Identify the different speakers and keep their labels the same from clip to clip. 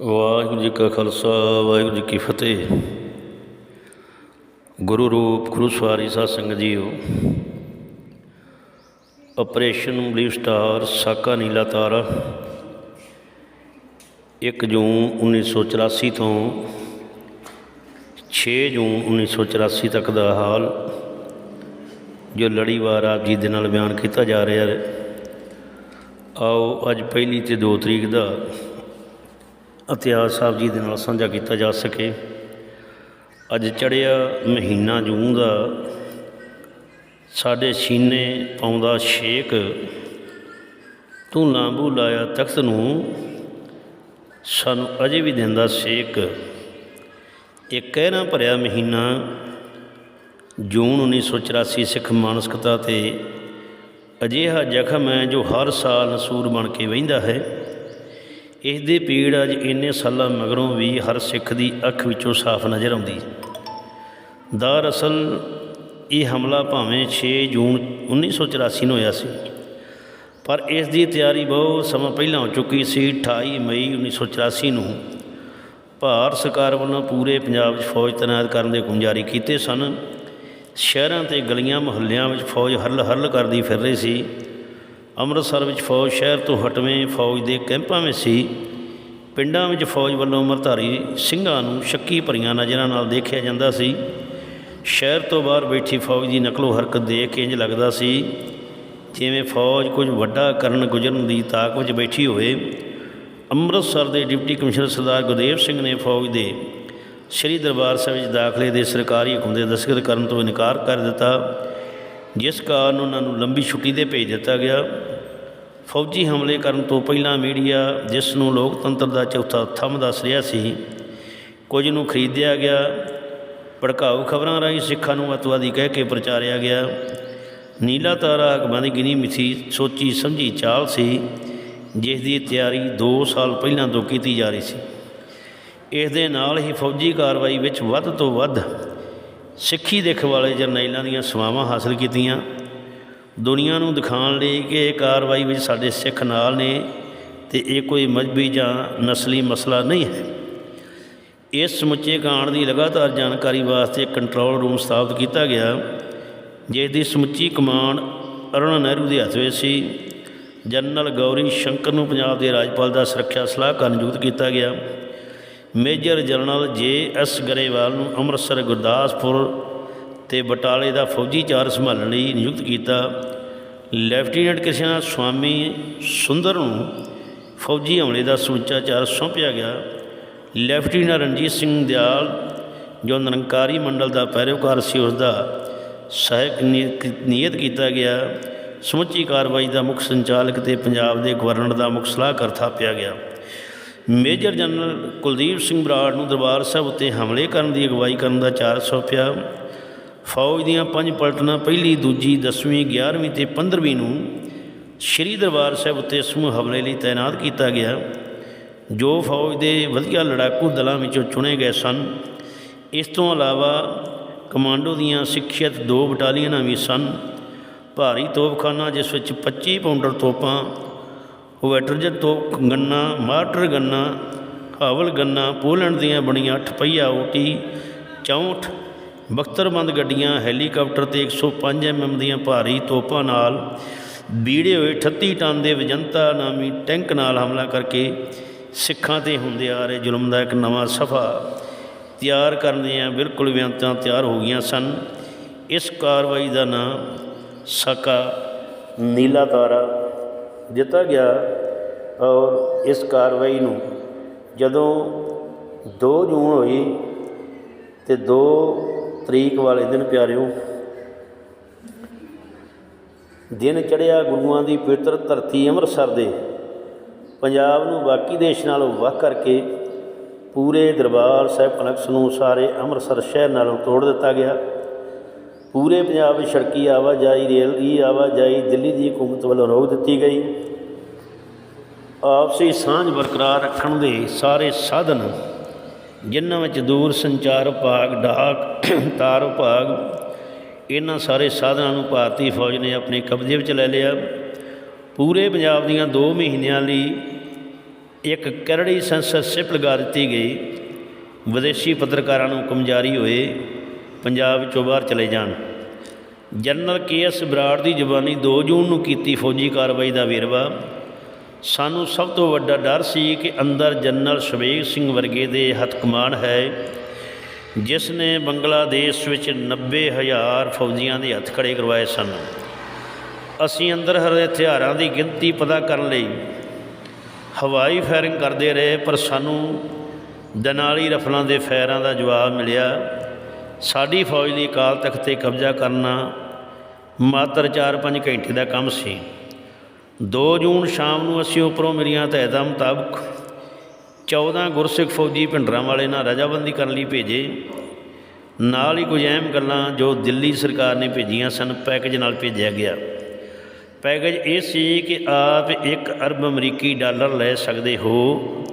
Speaker 1: ਵਾਹਿਗੁਰੂ ਜੀ ਕਾ ਖਾਲਸਾ, ਵਾਹਿਗੁਰੂ ਜੀ ਕੀ ਫਤਿਹ। ਗੁਰੂ ਰੂਪ, ਗੁਰੂ ਸਵਾਰੀ ਸਾਧ ਸੰਗਤ ਜੀਓ ਆਪਰੇਸ਼ਨ ਬਲੀਫ ਸਟਾਰ ਸਾਕਾ ਨੀਲਾ ਤਾਰਾ 1 ਜੂਨ 1984 ਤੋਂ 6 ਜੂਨ 1984 ਤੱਕ ਦਾ ਹਾਲ, ਜੋ ਲੜੀਵਾਰ ਆਪ ਜੀ ਦੇ ਨਾਲ ਬਿਆਨ ਕੀਤਾ ਜਾ ਰਿਹਾ ਹੈ। ਆਓ ਅੱਜ ਪਹਿਲੀ ਤੇ 2 ਤਰੀਕ ਦਾ ਇਤਿਹਾਸ ਸਾਹਿਬ ਜੀ ਦੇ ਨਾਲ ਸਾਂਝਾ ਕੀਤਾ ਜਾ ਸਕੇ। ਅੱਜ ਚੜਿਆ ਮਹੀਨਾ ਜੂਨ ਦਾ ਸਾਡੇ ਸੀਨੇ ਪਾਉਂਦਾ ਸ਼ੇਕ ਤੂੰ ਲਾਂਬੂ ਲਾਇਆ ਤਖਤ ਨੂੰ, ਸਾਨੂੰ ਅਜੇ ਵੀ ਦਿੰਦਾ ਸੇਕ। ਇਹ ਕਹਿਣਾ ਭਰਿਆ ਮਹੀਨਾ, ਜੂਨ 1984 ਸਿੱਖ ਮਾਨਸਿਕਤਾ ਤੇ ਅਜਿਹਾ ਜ਼ਖਮ ਹੈ ਜੋ ਹਰ ਸਾਲ ਨਸੂਰ ਬਣ ਕੇ ਵਹਿੰਦਾ ਹੈ। ਇਸ ਦੀ ਪੀੜ ਅੱਜ ਇੰਨੇ ਸਾਲਾਂ ਮਗਰੋਂ ਵੀ ਹਰ ਸਿੱਖ ਦੀ ਅੱਖ ਵਿੱਚੋਂ ਸਾਫ਼ ਨਜ਼ਰ ਆਉਂਦੀ। ਦਰਅਸਲ ਇਹ ਹਮਲਾ ਭਾਵੇਂ 6 ਜੂਨ 1984 ਨੂੰ ਹੋਇਆ ਸੀ, ਪਰ ਇਸ ਦੀ ਤਿਆਰੀ ਬਹੁਤ ਸਮਾਂ ਪਹਿਲਾਂ ਹੋ ਚੁੱਕੀ ਸੀ 28 ਮਈ 1984 ਨੂੰ। ਭਾਰਤ ਸਰਕਾਰ ਵੱਲੋਂ ਪੂਰੇ ਪੰਜਾਬ ਵਿੱਚ ਫੌਜ ਤੈਨਾਤ ਕਰਨ ਦੇ ਹੁਕਮ ਜਾਰੀ ਕੀਤੇ ਸਨ। ਸ਼ਹਿਰਾਂ ਤੇ ਗਲੀਆਂ ਮੁਹੱਲਿਆਂ ਵਿੱਚ ਫੌਜ ਹਰਲ ਹਰਲ ਕਰਦੀ ਫਿਰ ਰਹੀ ਸੀ। ਅੰਮ੍ਰਿਤਸਰ ਵਿੱਚ ਫੌਜ ਸ਼ਹਿਰ ਤੋਂ ਹਟਵੇਂ ਫੌਜ ਦੇ ਕੈਂਪਾਂ ਵਿੱਚ ਸੀ। ਪਿੰਡਾਂ ਵਿੱਚ ਫੌਜ ਵੱਲੋਂ ਮਰਧਾਰੀ ਸਿੰਘਾਂ ਨੂੰ ਸ਼ੱਕੀ ਭਰੀਆਂ ਨਜ਼ਰਾਂ ਨਾਲ ਦੇਖਿਆ ਜਾਂਦਾ ਸੀ। ਸ਼ਹਿਰ ਤੋਂ ਬਾਹਰ ਬੈਠੀ ਫੌਜ ਦੀ ਨਕਲੋ ਹਰਕਤ ਦੇਖ ਕੇ ਇੰਜ ਲੱਗਦਾ ਸੀ, ਜਿਵੇਂ ਫੌਜ ਕੁਝ ਵੱਡਾ ਕਰਨ ਗੁਜ਼ਰਨ ਦੀ ਤਾਕ ਵਿੱਚ ਬੈਠੀ ਹੋਵੇ। ਅੰਮ੍ਰਿਤਸਰ ਦੇ ਡਿਪਟੀ ਕਮਿਸ਼ਨਰ ਸਰਦਾਰ ਗੁਰਦੇਵ ਸਿੰਘ ਨੇ ਫੌਜ ਦੇ ਸ੍ਰੀ ਦਰਬਾਰ ਸਾਹਿਬ ਵਿੱਚ ਦਾਖਲੇ ਦੇ ਸਰਕਾਰੀ ਹੁਕਮ ਦੇ ਦਸਤਖਤ ਕਰਨ ਤੋਂ ਇਨਕਾਰ ਕਰ ਦਿੱਤਾ। ਜਿਸ ਕਾਰਨ ਉਹਨਾਂ ਨੂੰ ਲੰਬੀ ਛੁੱਟੀ ਤੇ ਭੇਜ ਦਿੱਤਾ ਗਿਆ। ਫੌਜੀ ਹਮਲੇ ਕਰਨ ਤੋਂ ਪਹਿਲਾਂ ਮੀਡੀਆ ਜਿਸ ਨੂੰ ਲੋਕਤੰਤਰ ਦਾ ਚੌਥਾ ਥੰਮ ਦੱਸ ਰਿਹਾ ਸੀ, ਕੁਝ ਨੂੰ ਖਰੀਦਿਆ ਗਿਆ। ਭੜਕਾਊ ਖਬਰਾਂ ਰਾਹੀਂ ਸਿੱਖਾਂ ਨੂੰ ਅਤਵਾਦੀ ਕਹਿ ਕੇ ਪ੍ਰਚਾਰਿਆ ਗਿਆ। ਨੀਲਾ ਤਾਰਾ ਹਕਮਾਂ ਦੀ ਗਿਣੀ ਮਿਥੀ ਸੋਚੀ ਸਮਝੀ ਚਾਲ ਸੀ, ਜਿਸ ਦੀ ਤਿਆਰੀ 2 ਸਾਲ ਪਹਿਲਾਂ ਤੋਂ ਕੀਤੀ ਜਾ ਰਹੀ ਸੀ। ਇਸ ਦੇ ਨਾਲ ਹੀ ਫੌਜੀ ਕਾਰਵਾਈ ਵਿੱਚ ਵੱਧ ਤੋਂ ਵੱਧ ਸਿੱਖੀ ਦੇਖ ਵਾਲੇ ਜਰਨੈਲਾਂ ਦੀਆਂ ਸੇਵਾਵਾਂ ਹਾਸਲ ਕੀਤੀਆਂ। ਦੁਨੀਆ ਨੂੰ ਦਿਖਾਉਣ ਲਈ ਕਿ ਇਹ ਕਾਰਵਾਈ ਵਿੱਚ ਸਾਡੇ ਸਿੱਖ ਨਾਲ ਨੇ ਤੇ ਇਹ ਕੋਈ ਮਜਬੀ ਜਾਂ ਨਸਲੀ ਮਸਲਾ ਨਹੀਂ ਹੈ। ਇਸ ਸਮੁੱਚੇ ਕਾਂਡ ਦੀ ਲਗਾਤਾਰ ਜਾਣਕਾਰੀ ਵਾਸਤੇ ਕੰਟਰੋਲ ਰੂਮ ਸਥਾਪਿਤ ਕੀਤਾ ਗਿਆ ਜਿਸ ਦੀ ਸਮੁੱਚੀ ਕਮਾਂਡ ਅਰੁਣ ਨਹਿਰੂ ਦੇ ਹੱਥ ਵਿੱਚ ਸੀ। ਜਨਰਲ ਗੌਰੀ ਸ਼ੰਕਰ ਨੂੰ ਪੰਜਾਬ ਦੇ ਰਾਜਪਾਲ ਦਾ ਸੁਰੱਖਿਆ ਸਲਾਹਕਾਰ ਨਿਯੁਕਤ ਕੀਤਾ ਗਿਆ। Major general J S Grewal ਨੂੰ ਅੰਮ੍ਰਿਤਸਰ ਗੁਰਦਾਸਪੁਰ ਤੇ ਬਟਾਲੇ ਦਾ ਫੌਜੀ ਚਾਰ ਸੰਭਾਲਣ ਲਈ ਨਿਯੁਕਤ ਕੀਤਾ, ਲੈਫਟੀਨੈਂਟ ਕ੍ਰਿਸ਼ਨ ਸਵਾਮੀ ਸੁੰਦਰ ਨੂੰ ਫੌਜੀ ਹਮਲੇ ਦਾ ਸਮੁੱਚਾ ਚਾਰ ਸੌਂਪਿਆ ਗਿਆ। ਲੈਫਟੀਨੈਂਟ ਰਣਜੀਤ ਸਿੰਘ ਦਿਆਲ, ਜੋ ਨਿਰੰਕਾਰੀ ਮੰਡਲ ਦਾ ਪੈਰੋਕਾਰ ਸੀ, ਉਸ ਦਾ ਸਹਾਇਕ ਨਿਯਤ ਕੀਤਾ ਗਿਆ। ਸਮੁੱਚੀ ਕਾਰਵਾਈ ਦਾ ਮੁੱਖ ਸੰਚਾਲਕ ਤੇ ਪੰਜਾਬ ਦੇ ਗਵਰਨਰ ਦਾ ਮੁੱਖ ਸਲਾਹਕਾਰ ਥਾਪਿਆ ਗਿਆ। ਮੇਜਰ ਜਨਰਲ ਕੁਲਦੀਪ ਸਿੰਘ ਬਰਾੜ ਨੂੰ ਦਰਬਾਰ ਸਾਹਿਬ ਉੱਤੇ ਹਮਲੇ ਕਰਨ ਦੀ ਅਗਵਾਈ ਕਰਨ ਦਾ ਚਾਰ ਸੌਂਪਿਆ ਫੌਜ ਦੀਆਂ ਪੰਜ ਪਲਟਨਾਂ, ਪਹਿਲੀ, ਦੂਜੀ 10ਵੀਂ 11ਵੀਂ ਤੇ 15ਵੀਂ ਨੂੰ ਸ਼੍ਰੀ ਦਰਬਾਰ ਸਾਹਿਬ ਉੱਤੇ ਸਮੂਹ ਹਮਲੇ ਲਈ ਤਾਇਨਾਤ ਕੀਤਾ ਗਿਆ। ਜੋ ਫੌਜ ਦੇ ਵਧੀਆ ਲੜਾਕੂ ਦਲਾਂ ਵਿੱਚੋਂ ਚੁਣੇ ਗਏ ਸਨ, ਇਸ ਤੋਂ ਇਲਾਵਾ ਕਮਾਂਡੋ ਦੀਆਂ ਸਿੱਖਿਅਤ ਦੋ ਬਟਾਲੀਅਨਾਂ ਵੀ ਸਨ। ਭਾਰੀ ਤੋਪਖਾਨਾ, ਜਿਸ ਵਿੱਚ 25 ਪਾਉਂਡਰ ਤੋਪਾਂ ਵੈਟਰਜਨ ਤੋਪ ਗੰਨਾ ਮਾਰਟਰ ਗੰਨਾ, ਹਾਵਲ ਗੰਨਾ, ਪੋਲੈਂਡ ਦੀਆਂ ਬਣੀਆਂ 8 ਪਹੀਆ ਓਟੀ 64 ਬਖਤਰਬੰਦ ਗੱਡੀਆਂ, ਹੈਲੀਕਾਪਟਰ ਤੇ 105 ਐਮਐਮ ਦੀਆਂ ਭਾਰੀ ਤੋਪਾਂ ਨਾਲ ਬੀੜੇ ਹੋਏ 38 ਟਨ ਦੇ ਵਿਜੰਤਾ ਨਾਮੀ ਟੈਂਕ ਨਾਲ ਹਮਲਾ ਕਰਕੇ ਸਿੱਖਾਂ ਤੇ ਹੁੰਦੇ ਆ ਰਹੇ ਜ਼ੁਲਮ ਦਾ ਇੱਕ ਨਵਾਂ ਸਫਾ ਤਿਆਰ ਕਰਨ ਦੀਆਂ ਬਿਲਕੁਲ ਵਿਅੰਤਾਂ ਤਿਆਰ ਹੋ ਗਈਆਂ ਸਨ। ਇਸ ਕਾਰਵਾਈ ਦਾ ਨਾਮ ਸਾਕਾ ਨੀਲਾ ਤਾਰਾ ਦਿੱਤਾ ਗਿਆ ਔਰ ਇਸ ਕਾਰਵਾਈ ਨੂੰ ਜਦੋਂ 2 ਜੂਨ ਹੋਈ ਤੇ 2 ਤਰੀਕ ਵਾਲੇ ਦਿਨ ਪਿਆਰਿਓ, ਦਿਨ ਚੜਿਆ ਗੁਰੂਆਂ ਦੀ ਪਵਿੱਤਰ ਧਰਤੀ ਅੰਮ੍ਰਿਤਸਰ ਦੇ ਪੰਜਾਬ ਨੂੰ ਬਾਕੀ ਦੇਸ਼ ਨਾਲੋਂ ਵੱਖ ਕਰਕੇ ਪੂਰੇ ਦਰਬਾਰ ਸਾਹਿਬ ਕਨੈਕਸ ਨੂੰ ਸਾਰੇ ਅੰਮ੍ਰਿਤਸਰ ਸ਼ਹਿਰ ਨਾਲੋਂ ਤੋੜ ਦਿੱਤਾ ਗਿਆ। ਪੂਰੇ ਪੰਜਾਬ ਵਿੱਚ ਸੜਕੀ ਆਵਾਜਾਈ, ਰੇਲ ਦੀ ਆਵਾਜਾਈ ਦਿੱਲੀ ਦੀ ਹਕੂਮਤ ਵੱਲੋਂ ਰੋਕ ਦਿੱਤੀ ਗਈ। ਆਪਸੀ ਸਾਂਝ ਬਰਕਰਾਰ ਰੱਖਣ ਦੇ ਸਾਰੇ ਸਾਧਨ, ਜਿਨ੍ਹਾਂ ਵਿੱਚ ਦੂਰ ਸੰਚਾਰ ਵਿਭਾਗ, ਡਾਕ, ਤਾਰ ਵਿਭਾਗ, ਇਹਨਾਂ ਸਾਰੇ ਸਾਧਨਾਂ ਨੂੰ ਭਾਰਤੀ ਫੌਜ ਨੇ ਆਪਣੇ ਕਬਜ਼ੇ ਵਿੱਚ ਲੈ ਲਿਆ। ਪੂਰੇ ਪੰਜਾਬ ਦੀਆਂ 2 ਮਹੀਨਿਆਂ ਲਈ ਇੱਕ ਕਰੜੀ ਸੈਂਸਰਸ਼ਿਪ ਲਗਾ ਦਿੱਤੀ ਗਈ। ਵਿਦੇਸ਼ੀ ਪੱਤਰਕਾਰਾਂ ਨੂੰ ਹੁਕਮ ਜਾਰੀ ਹੋਏ। ਪੰਜਾਬ ਵਿੱਚੋਂ ਬਾਹਰ ਚਲੇ ਜਾਣ। ਜਨਰਲ ਕੇ ਐਸ ਬਰਾੜ ਦੀ ਜ਼ੁਬਾਨੀ 2 ਜੂਨ ਨੂੰ ਕੀਤੀ ਫੌਜੀ ਕਾਰਵਾਈ ਦਾ ਵੇਰਵਾ। ਸਾਨੂੰ ਸਭ ਤੋਂ ਵੱਡਾ ਡਰ ਸੀ ਕਿ ਅੰਦਰ ਜਨਰਲ ਸ਼ਵੇਗ ਸਿੰਘ ਵਰਗੇ ਦੇ ਹੱਥ ਕਮਾਨ ਹੈ, ਜਿਸ ਨੇ ਬੰਗਲਾਦੇਸ਼ ਵਿੱਚ 90000 ਫੌਜੀਆਂ ਦੇ ਹੱਥ ਖੜੇ ਕਰਵਾਏ ਸਨ। ਅਸੀਂ ਅੰਦਰ ਹਰੇ ਹਥਿਆਰਾਂ ਦੀ ਗਿਣਤੀ ਪਤਾ ਕਰਨ ਲਈ ਹਵਾਈ ਫਾਇਰਿੰਗ ਕਰਦੇ ਰਹੇ, ਪਰ ਸਾਨੂੰ ਦਨਾਲੀ ਰਫਲਾਂ ਦੇ ਫਾਇਰਾਂ ਦਾ ਜਵਾਬ ਮਿਲਿਆ। ਸਾਡੀ ਫੌਜ ਦੀ ਅਕਾਲ ਤਖਤ ਤੇ ਕਬਜ਼ਾ ਕਰਨਾ ਮਾਤਰ 4-5 ਘੰਟੇ ਦਾ ਕੰਮ ਸੀ। 2 ਜੂਨ ਸ਼ਾਮ ਨੂੰ ਅਸੀਂ ਉੱਪਰੋਂ ਮੇਰੀਆਂ ਹਦਾਇਤਾਂ ਮੁਤਾਬਕ 14 ਗੁਰਸਿੱਖ ਫੌਜੀ ਭਿੰਡਰਾਂ ਵਾਲੇ ਨਾਲ ਰਜਾਬੰਦੀ ਕਰਨ ਲਈ ਭੇਜੇ। ਨਾਲ ਹੀ ਕੁਝ ਅਹਿਮ ਗੱਲਾਂ ਜੋ ਦਿੱਲੀ ਸਰਕਾਰ ਨੇ ਭੇਜੀਆਂ ਸਨ, ਪੈਕੇਜ ਨਾਲ ਭੇਜਿਆ ਗਿਆ। ਪੈਕੇਜ ਇਹ ਸੀ ਕਿ ਆਪ 1 ਅਰਬ ਅਮਰੀਕੀ ਡਾਲਰ ਲੈ ਸਕਦੇ ਹੋ,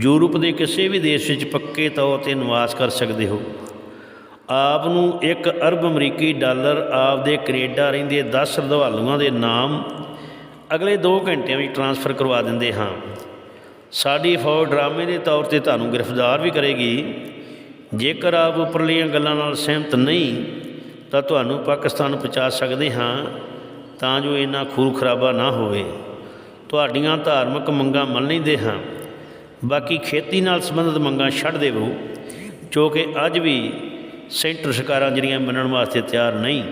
Speaker 1: ਯੂਰਪ ਦੇ ਕਿਸੇ ਵੀ ਦੇਸ਼ ਵਿੱਚ ਪੱਕੇ ਤੌਰ ਤੇ ਨਿਵਾਸ ਕਰ ਸਕਦੇ ਹੋ। ਆਪ ਨੂੰ 1 ਅਰਬ ਅਮਰੀਕੀ ਡਾਲਰ ਆਪ ਦੇ ਕੈਨੇਡਾ ਰਹਿੰਦੇ 10 ਸ਼ਰਧਾਲੂਆਂ ਦੇ ਨਾਮ ਅਗਲੇ 2 ਘੰਟਿਆਂ ਵਿੱਚ ਟ੍ਰਾਂਸਫਰ ਕਰਵਾ ਦਿੰਦੇ ਹਾਂ। ਸਾਡੀ ਫੌਜ ਡਰਾਮੇ ਦੇ ਤੌਰ ਤੇ ਤੁਹਾਨੂੰ ਗ੍ਰਿਫਤਾਰ ਵੀ ਕਰੇਗੀ। ਜੇਕਰ ਆਪ ਉੱਪਰਲੀਆਂ ਗੱਲਾਂ ਨਾਲ ਸਹਿਮਤ ਨਹੀਂ, ਤਾਂ ਤੁਹਾਨੂੰ ਪਾਕਿਸਤਾਨ ਪਹੁੰਚਾ ਸਕਦੇ ਹਾਂ, ਤਾਂ ਜੋ ਇੰਨਾ ਖੂਨ ਖਰਾਬਾ ਨਾ ਹੋਵੇ। ਤੁਹਾਡੀਆਂ ਧਾਰਮਿਕ ਮੰਗਾਂ ਮੰਨ ਲੈਂਦੇ ਹਾਂ। ਬਾਕੀ ਖੇਤੀ ਨਾਲ ਸੰਬੰਧਿਤ ਮੰਗਾਂ ਛੱਡ ਦੇਵੋ, ਜੋ ਕਿ ਅੱਜ ਵੀ ਸੈਂਟਰ ਸਰਕਾਰਾਂ ਜਿਹੜੀਆਂ ਮੰਨਣ ਵਾਸਤੇ ਤਿਆਰ ਨਹੀਂ,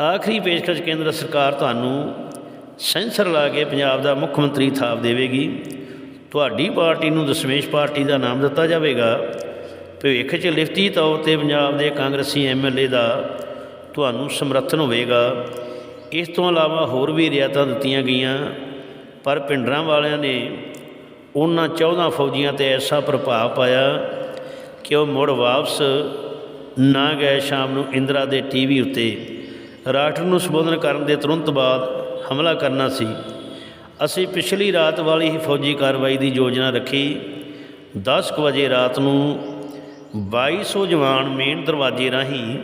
Speaker 1: ਆਖਰੀ ਪੇਸ਼ਕਸ਼ ਕੇਂਦਰ ਸਰਕਾਰ ਤੁਹਾਨੂੰ ਸੈਂਸਰ ਲਾ ਕੇ ਪੰਜਾਬ ਦਾ ਮੁੱਖ ਮੰਤਰੀ ਥਾਪ ਦੇਵੇਗੀ। ਤੁਹਾਡੀ ਪਾਰਟੀ ਨੂੰ ਦਸ਼ਮੇਸ਼ ਪਾਰਟੀ ਦਾ ਨਾਮ ਦਿੱਤਾ ਜਾਵੇਗਾ। ਭਵਿੱਖ 'ਚ ਲਿਖਤੀ ਤੌਰ ਤੇ ਪੰਜਾਬ ਦੇ ਕਾਂਗਰਸੀ ਐਮਐਲਏ ਦਾ ਤੁਹਾਨੂੰ ਸਮਰਥਨ ਹੋਵੇਗਾ। ਇਸ ਤੋਂ ਇਲਾਵਾ ਹੋਰ ਵੀ ਰਿਆਇਤਾਂ ਦਿੱਤੀਆਂ ਗਈਆਂ, ਪਰ ਪਿੰਡਰਾਂ ਵਾਲਿਆਂ ਨੇ ਉਹਨਾਂ 14 ਫੌਜੀਆਂ ਤੇ ਐਸਾ ਪ੍ਰਭਾਵ ਪਾਇਆ ਕਿ ਉਹ ਮੁੜ ਵਾਪਸ ਨਾ ਗਏ ਸ਼ਾਮ ਨੂੰ ਇੰਦਰਾ ਦੇ ਟੀਵੀ ਉੱਤੇ। ਰਾਸ਼ਟਰ ਨੂੰ ਸੰਬੋਧਨ ਕਰਨ ਦੇ ਤੁਰੰਤ ਬਾਅਦ ਹਮਲਾ ਕਰਨਾ ਸੀ। ਅਸੀਂ ਪਿਛਲੀ ਰਾਤ ਵਾਲੀ ਹੀ ਫੌਜੀ ਕਾਰਵਾਈ ਦੀ ਯੋਜਨਾ ਰੱਖੀ। 10 ਕੁ ਵਜੇ ਰਾਤ ਨੂੰ 2200 ਜਵਾਨ ਮੇਨ ਦਰਵਾਜ਼ੇ ਰਾਹੀਂ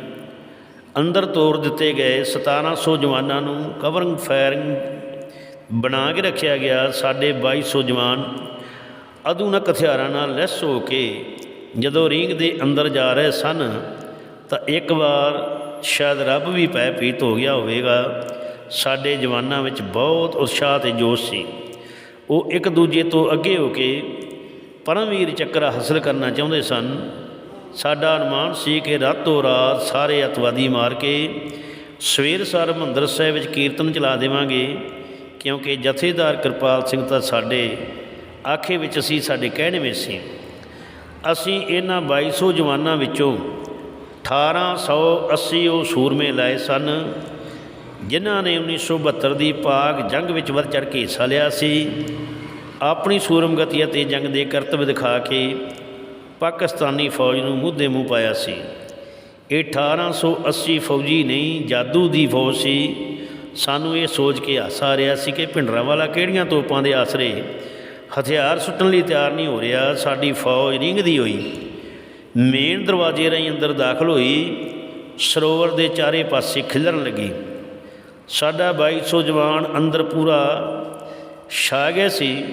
Speaker 1: ਅੰਦਰ ਤੋੜ ਦਿੱਤੇ ਗਏ 1700 ਜਵਾਨਾਂ ਨੂੰ ਕਵਰਿੰਗ, ਫਾਇਰਿੰਗ ਬਣਾ ਕੇ ਰੱਖਿਆ ਗਿਆ। ਸਾਡੇ 2200 ਜਵਾਨ ਆਧੁਨਿਕ ਹਥਿਆਰਾਂ ਨਾਲ ਲੈਸ ਹੋ ਕੇ ਜਦੋਂ ਰੀਂਗ ਦੇ ਅੰਦਰ ਜਾ ਰਹੇ ਸਨ ਤਾਂ ਇੱਕ ਵਾਰ ਸ਼ਾਇਦ ਰੱਬ ਵੀ ਪੈ ਪੀਤ ਹੋ ਗਿਆ ਹੋਵੇਗਾ। ਸਾਡੇ ਜਵਾਨਾਂ ਵਿੱਚ ਬਹੁਤ ਉਤਸ਼ਾਹ ਤੇ ਜੋਸ਼ ਸੀ। ਉਹ ਇੱਕ ਦੂਜੇ ਤੋਂ ਅੱਗੇ ਹੋ ਕੇ ਪਰਮਵੀਰ ਚੱਕਰ ਹਾਸਲ ਕਰਨਾ ਚਾਹੁੰਦੇ ਸਨ। ਸਾਡਾ ਅਨੁਮਾਨ ਸੀ ਕਿ ਰਾਤੋਂ ਰਾਤ ਸਾਰੇ ਅਤਵਾਦੀ ਮਾਰ ਕੇ ਸਵੇਰ ਸਾਰ ਹਰਿਮੰਦਰ ਸਾਹਿਬ ਵਿੱਚ ਕੀਰਤਨ ਚਲਾ ਦੇਵਾਂਗੇ, ਕਿਉਂਕਿ ਜਥੇਦਾਰ ਕਿਰਪਾਲ ਸਿੰਘ ਤਾਂ ਸਾਡੇ ਆਖੇ ਵਿੱਚ ਸੀ ਸਾਡੇ ਕਹਿਣੇ ਵਿੱਚ ਸੀ। ਅਸੀਂ ਇਹਨਾਂ 2200 ਜਵਾਨਾਂ ਵਿੱਚੋਂ 1880 ਉਹ ਸੂਰਮੇ ਲਾਏ ਸਨ, ਜਿਨ੍ਹਾਂ ਨੇ 1972 ਦੀ ਪਾਕ ਜੰਗ ਵਿੱਚ ਵੱਧ ਚੜ੍ਹ ਕੇ ਹਿੱਸਾ ਲਿਆ ਸੀ। ਆਪਣੀ ਸੂਰਮਗਤੀ ਅਤੇ ਜੰਗ ਦੇ ਕਰਤੱਵ ਦਿਖਾ ਕੇ ਪਾਕਿਸਤਾਨੀ ਫੌਜ ਨੂੰ ਮੁੱਦੇ ਮੂੰਹ ਪਾਇਆ ਸੀ। ਇਹ 1880 ਫੌਜੀ ਨਹੀਂ ਜਾਦੂ ਦੀ ਫੌਜ ਸੀ। ਸਾਨੂੰ ਇਹ ਸੋਚ ਕੇ ਹਾਸਾ ਰਿਹਾ ਸੀ ਕਿ ਭਿੰਡਰਾਂ ਵਾਲਾ ਕਿਹੜੀਆਂ ਤੋਪਾਂ ਦੇ ਆਸਰੇ ਹਥਿਆਰ ਸੁੱਟਣ ਲਈ ਤਿਆਰ ਨਹੀਂ ਹੋ ਰਿਹਾ, ਸਾਡੀ ਫੌਜ ਰਿੰਗਦੀ ਹੋਈ। ਮੇਨ ਦਰਵਾਜ਼ੇ ਰਾਹੀਂ ਅੰਦਰ ਦਾਖਲ ਹੋਈ, ਸਰੋਵਰ ਦੇ ਚਾਰੇ ਪਾਸੇ ਖਿਲਰਨ ਲੱਗੀ। ਸਾਡਾ 2200 ਜਵਾਨ ਅੰਦਰ ਪੂਰਾ ਛਾ ਗਿਆ ਸੀ।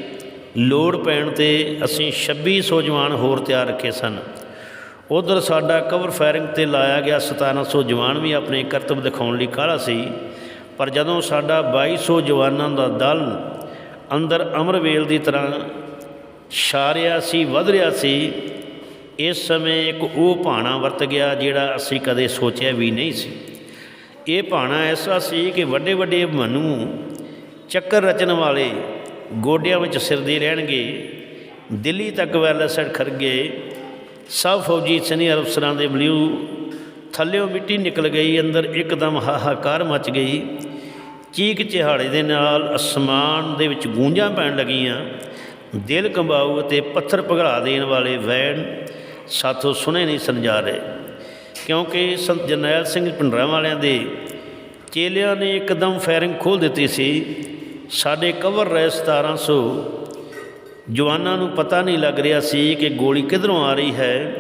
Speaker 1: ਲੋੜ ਪੈਣ ਤੇ ਅਸੀਂ 2600 ਜਵਾਨ ਹੋਰ ਤਿਆਰ ਰੱਖੇ ਸਨ। ਉਧਰ ਸਾਡਾ ਕਵਰ ਫਾਇਰਿੰਗ ਤੇ ਲਾਇਆ ਗਿਆ 1700 ਜਵਾਨ ਵੀ ਆਪਣੇ ਕਰਤੱਵ ਦਿਖਾਉਣ ਲਈ ਕਾਹਲਾ ਸੀ। ਪਰ ਜਦੋਂ ਸਾਡਾ 2200 ਜਵਾਨਾਂ ਦਾ ਦਲ ਅੰਦਰ ਅਮਰਵੇਲ ਦੀ ਤਰ੍ਹਾਂ ਛਾ ਰਿਹਾ ਸੀ, ਵਧ ਰਿਹਾ ਸੀ ਇਸ ਸਮੇਂ ਇੱਕ ਉਹ ਭਾਣਾ ਵਰਤ ਗਿਆ ਜਿਹੜਾ ਅਸੀਂ ਕਦੇ ਸੋਚਿਆ ਵੀ ਨਹੀਂ ਸੀ। ਇਹ ਭਾਣਾ ਐਸਾ ਸੀ ਕਿ ਵੱਡੇ ਵੱਡੇ ਮਨੂ ਚੱਕਰ ਰਚਣ ਵਾਲੇ ਗੋਡਿਆਂ ਵਿੱਚ ਸਿਰਦੇ ਰਹਿਣਗੇ, ਦਿੱਲੀ ਤੱਕ ਵੈਲਸਡ ਖਰਗੇ, ਸਭ ਫੌਜੀ ਸੀਨੀਅਰ ਅਫਸਰਾਂ ਦੇ ਬਲਿਊ ਥੱਲਿਓਂ ਮਿੱਟੀ ਨਿਕਲ ਗਈ, ਅੰਦਰ ਇੱਕਦਮ ਹਾਹਾਕਾਰ ਮਚ ਗਈ। ਚੀਕ ਚਿਹਾੜੇ ਦੇ ਨਾਲ ਅਸਮਾਨ ਦੇ ਵਿੱਚ ਗੂੰਜਾਂ ਪੈਣ ਲੱਗੀਆਂ। ਦਿਲ ਕੰਬਾਊ ਅਤੇ ਪੱਥਰ ਭਗੜਾ ਦੇਣ ਵਾਲੇ ਵੈਣ ਸਾਥੋਂ ਸੁਣੇ ਨਹੀਂ ਸਮਝਾ ਰਹੇ। ਕਿਉਂਕਿ ਸੰਤ ਜਰਨੈਲ ਸਿੰਘ ਪਿੰਡਰਾਂ ਵਾਲਿਆਂ ਦੇ ਚੇਲਿਆਂ ਨੇ ਇੱਕਦਮ ਫਾਇਰਿੰਗ ਖੋਲ ਦਿੱਤੀ ਸੀ। ਸਾਡੇ ਕਵਰ ਰਹੇ 1700 ਜਵਾਨਾਂ ਨੂੰ ਪਤਾ ਨਹੀਂ ਲੱਗ ਰਿਹਾ ਸੀ ਕਿ ਗੋਲੀ ਕਿੱਧਰੋਂ ਆ ਰਹੀ ਹੈ।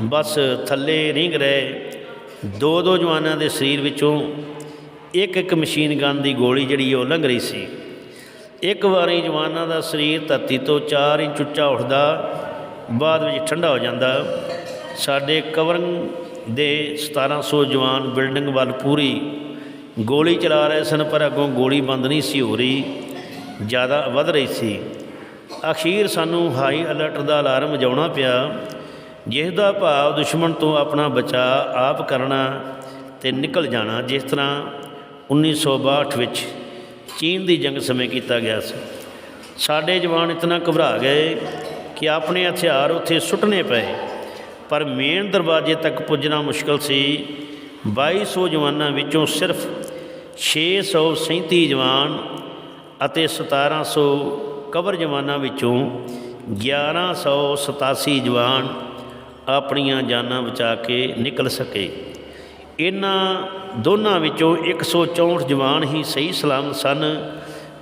Speaker 1: ਬਸ ਥੱਲੇ ਰਿੰਗ ਰਹੇ। ਦੋ ਦੋ ਜਵਾਨਾਂ ਦੇ ਸਰੀਰ ਵਿੱਚੋਂ ਇੱਕ ਇੱਕ ਮਸ਼ੀਨ ਗਨ ਦੀ ਗੋਲੀ ਜਿਹੜੀ ਉਹ ਲੰਘ ਰਹੀ ਸੀ। ਇੱਕ ਵਾਰੀ ਜਵਾਨਾਂ ਦਾ ਸਰੀਰ ਧਰਤੀ ਤੋਂ 4 ਇੰਚ ਉੱਚਾ ਉੱਠਦਾ ਬਾਅਦ ਵਿੱਚ ਠੰਡਾ ਹੋ ਜਾਂਦਾ। ਸਾਡੇ ਕਵਰਿੰਗ ਦੇ 1700 ਜਵਾਨ ਬਿਲਡਿੰਗ ਵੱਲ ਪੂਰੀ ਗੋਲੀ ਚਲਾ ਰਹੇ ਸਨ, ਪਰ ਅੱਗੋਂ ਗੋਲੀ ਬੰਦ ਨਹੀਂ ਸੀ ਹੋ ਰਹੀ, ਜ਼ਿਆਦਾ ਵੱਧ ਰਹੀ ਸੀ। ਅਖੀਰ ਸਾਨੂੰ ਹਾਈ ਅਲਰਟ ਦਾ ਅਲਾਰਮ ਵਜਾਉਣਾ ਪਿਆ, ਜਿਸ ਦਾ ਭਾਵ ਦੁਸ਼ਮਣ ਤੋਂ ਆਪਣਾ ਬਚਾਅ ਆਪ ਕਰਨਾ ਤੇ ਨਿਕਲ ਜਾਣਾ, ਜਿਸ ਤਰ੍ਹਾਂ 1962 ਵਿੱਚ ਚੀਨ ਦੀ ਜੰਗ ਸਮੇਂ ਕੀਤਾ ਗਿਆ ਸੀ। ਸਾਡੇ ਜਵਾਨ ਇਤਨਾ ਘਬਰਾ ਗਏ ਕਿ ਆਪਣੇ ਹਥਿਆਰ ਉੱਥੇ ਸੁੱਟਣੇ ਪਏ। ਪਰ ਮੇਨ ਦਰਵਾਜ਼ੇ ਤੱਕ ਪੁੱਜਣਾ ਮੁਸ਼ਕਲ ਸੀ। 2200 ਜਵਾਨਾਂ ਵਿੱਚੋਂ ਸਿਰਫ 637 ਜਵਾਨ ਅਤੇ 1700 ਕਵਰ ਜਵਾਨਾਂ ਵਿੱਚੋਂ 1187 ਜਵਾਨ ਆਪਣੀਆਂ ਜਾਨਾਂ ਬਚਾ ਕੇ ਨਿਕਲ ਸਕੇ। ਇਹਨਾਂ ਦੋਨਾਂ ਵਿੱਚੋਂ 164 ਜਵਾਨ ਹੀ ਸਹੀ ਸਲਾਮਤ ਸਨ।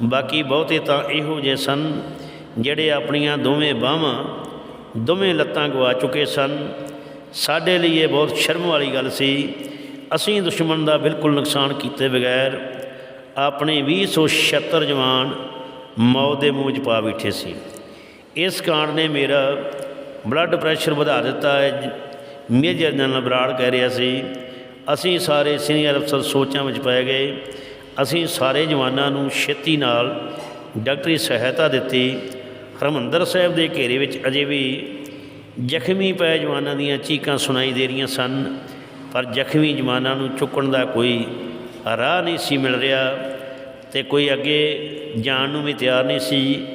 Speaker 1: ਬਾਕੀ ਬਹੁਤੇ ਤਾਂ ਇਹੋ ਜਿਹੇ ਸਨ ਜਿਹੜੇ ਆਪਣੀਆਂ ਦੋਵੇਂ ਬਾਹਾਂ ਦੋਵੇਂ ਲੱਤਾਂ ਗਵਾ ਚੁੱਕੇ ਸਨ, ਸਾਡੇ ਲਈ ਇਹ ਬਹੁਤ ਸ਼ਰਮ ਵਾਲੀ ਗੱਲ ਸੀ। ਅਸੀਂ ਦੁਸ਼ਮਣ ਦਾ ਬਿਲਕੁਲ ਨੁਕਸਾਨ ਕੀਤੇ ਬਗੈਰ ਆਪਣੇ 276 ਜਵਾਨ ਮੌਤ ਦੇ ਮੂੰਹ 'ਚ ਪਾ ਬੈਠੇ ਸੀ। ਇਸ ਕਾਰਨ ਨੇ ਮੇਰਾ ਬਲੱਡ ਪ੍ਰੈਸ਼ਰ ਵਧਾ ਦਿੱਤਾ ਹੈ। ਮੇਜਰ ਜਨਰਲ ਬਰਾੜ ਕਹਿ ਰਿਹਾ ਸੀ, ਅਸੀਂ ਸਾਰੇ ਸੀਨੀਅਰ ਅਫਸਰ ਸੋਚਾਂ ਵਿੱਚ ਪੈ ਗਏ। ਅਸੀਂ ਸਾਰੇ ਜਵਾਨਾਂ ਨੂੰ ਛੇਤੀ ਨਾਲ ਡਾਕਟਰੀ ਸਹਾਇਤਾ ਦਿੱਤੀ। ਹਰਮੰਦਰ ਸਾਹਿਬ ਦੇ ਘੇਰੇ ਵਿੱਚ ਅਜੇ ਵੀ ਜ਼ਖਮੀ ਪਏ ਜਵਾਨਾਂ ਦੀਆਂ ਚੀਕਾਂ ਸੁਣਾਈ ਦੇ ਰਹੀਆਂ ਸਨ, ਪਰ ਜ਼ਖਮੀ ਜਵਾਨਾਂ ਨੂੰ ਚੁੱਕਣ ਦਾ ਕੋਈ ਰਾਹ ਨਹੀਂ ਸੀ ਮਿਲ ਰਿਹਾ ਤੇ ਕੋਈ ਅੱਗੇ ਜਾਣ ਨੂੰ ਵੀ ਤਿਆਰ ਨਹੀਂ ਸੀ।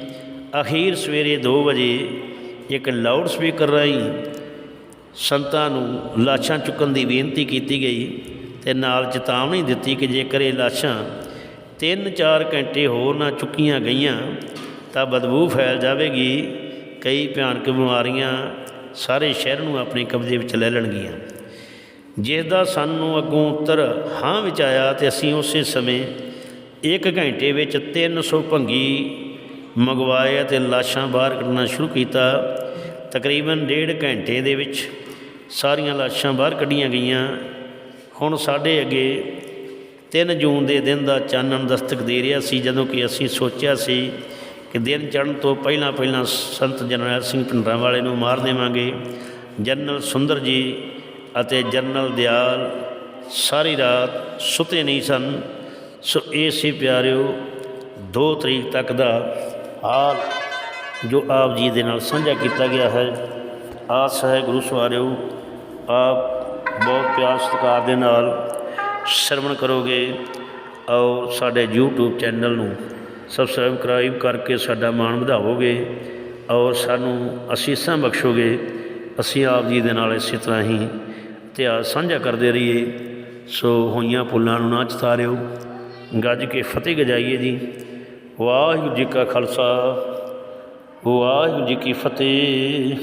Speaker 1: ਅਖੀਰ ਸਵੇਰੇ 2 ਵਜੇ ਇੱਕ ਲਾਊਡ ਸਪੀਕਰ ਰਾਹੀਂ ਸੰਤਾਂ ਨੂੰ ਲਾਸ਼ਾਂ ਚੁੱਕਣ ਦੀ ਬੇਨਤੀ ਕੀਤੀ ਗਈ ਤੇ ਨਾਲ ਚੇਤਾਵਨੀ ਦਿੱਤੀ ਕਿ ਜੇਕਰ ਇਹ ਲਾਸ਼ਾਂ 3-4 ਘੰਟੇ ਹੋਰ ਨਾ ਚੁੱਕੀਆਂ ਗਈਆਂ ਤਾਂ ਬਦਬੂ ਫੈਲ ਜਾਵੇਗੀ। ਕਈ ਭਿਆਨਕ ਬਿਮਾਰੀਆਂ ਸਾਰੇ ਸ਼ਹਿਰ ਨੂੰ ਆਪਣੇ ਕਬਜ਼ੇ ਵਿੱਚ ਲੈ ਲੈਣਗੀਆਂ। ਜਿਸ ਦਾ ਸਾਨੂੰ ਅੱਗੋਂ ਉੱਤਰ ਹਾਂ ਵਿੱਚ ਆਇਆ ਤੇ ਅਸੀਂ ਉਸੇ ਸਮੇਂ ਇੱਕ ਘੰਟੇ ਵਿੱਚ 300 ਭੰਗੀ ਮੰਗਵਾਏ ਅਤੇ ਲਾਸ਼ਾਂ ਬਾਹਰ ਕੱਢਣਾ ਸ਼ੁਰੂ ਕੀਤਾ। ਤਕਰੀਬਨ ਡੇਢ ਘੰਟੇ ਦੇ ਵਿੱਚ ਸਾਰੀਆਂ ਲਾਸ਼ਾਂ ਬਾਹਰ ਕੱਢੀਆਂ ਗਈਆਂ। ਹੁਣ ਸਾਡੇ ਅੱਗੇ 3 ਜੂਨ ਦੇ ਦਿਨ ਦਾ ਚਾਨਣ ਦਸਤਕ ਦੇ ਰਿਹਾ ਸੀ, ਜਦੋਂ ਕਿ ਅਸੀਂ ਸੋਚਿਆ ਸੀ ਕਿ ਦਿਨ ਚੜ੍ਹਨ ਤੋਂ ਪਹਿਲਾਂ ਪਹਿਲਾਂ ਸੰਤ ਜਰਨੈਲ ਸਿੰਘ ਭਿੰਡਰਾਂ ਵਾਲੇ ਨੂੰ ਮਾਰ ਦੇਵਾਂਗੇ। ਜਨਰਲ ਸੁੰਦਰ ਜੀ ਅਤੇ ਜਨਰਲ ਦਿਆਲ ਸਾਰੀ ਰਾਤ ਸੁੱਤੇ ਨਹੀਂ ਸਨ। ਸੋ ਇਹ ਸੀ ਪਿਆਰਿਓ 2 ਤਰੀਕ ਤੱਕ ਦਾ ਹਾਲ ਜੋ ਆਪ ਜੀ ਦੇ ਨਾਲ ਸਾਂਝਾ ਕੀਤਾ ਗਿਆ ਹੈ। ਆਸ ਹੈ ਗੁਰੂ ਸਵਾਰਿਓ, ਆਪ ਬਹੁਤ ਪਿਆਰ ਸਤਿਕਾਰ ਦੇ ਨਾਲ ਸ਼ਰਵਣ ਕਰੋਗੇ। ਔਰ ਸਾਡੇ YouTube ਚੈਨਲ ਨੂੰ ਸਬਸਕ੍ਰਾਈਬ ਕਰਕੇ ਸਾਡਾ ਮਾਣ ਵਧਾਵੋਗੇ ਔਰ ਸਾਨੂੰ ਅਸੀਸਾਂ ਬਖਸ਼ੋਗੇ। ਅਸੀਂ ਆਪ ਜੀ ਦੇ ਨਾਲ ਇਸੇ ਤਰ੍ਹਾਂ ਹੀ ਇਤਿਹਾਸ ਸਾਂਝਾ ਕਰਦੇ ਰਹੀਏ। ਸੋ ਹੋਈਆਂ ਪੁੱਲਾਂ ਨੂੰ ਨਾ ਚਤਾਰਿਓ। ਗੱਜ ਕੇ ਫਤਿਹ ਗਜਾਈਏ ਜੀ। ਵਾਹਿਗੁਰੂ ਜੀ ਕਾ ਖਾਲਸਾ। ਵਾਹਿਗੁਰੂ ਜੀ ਕੀ ਫਤਿਹ।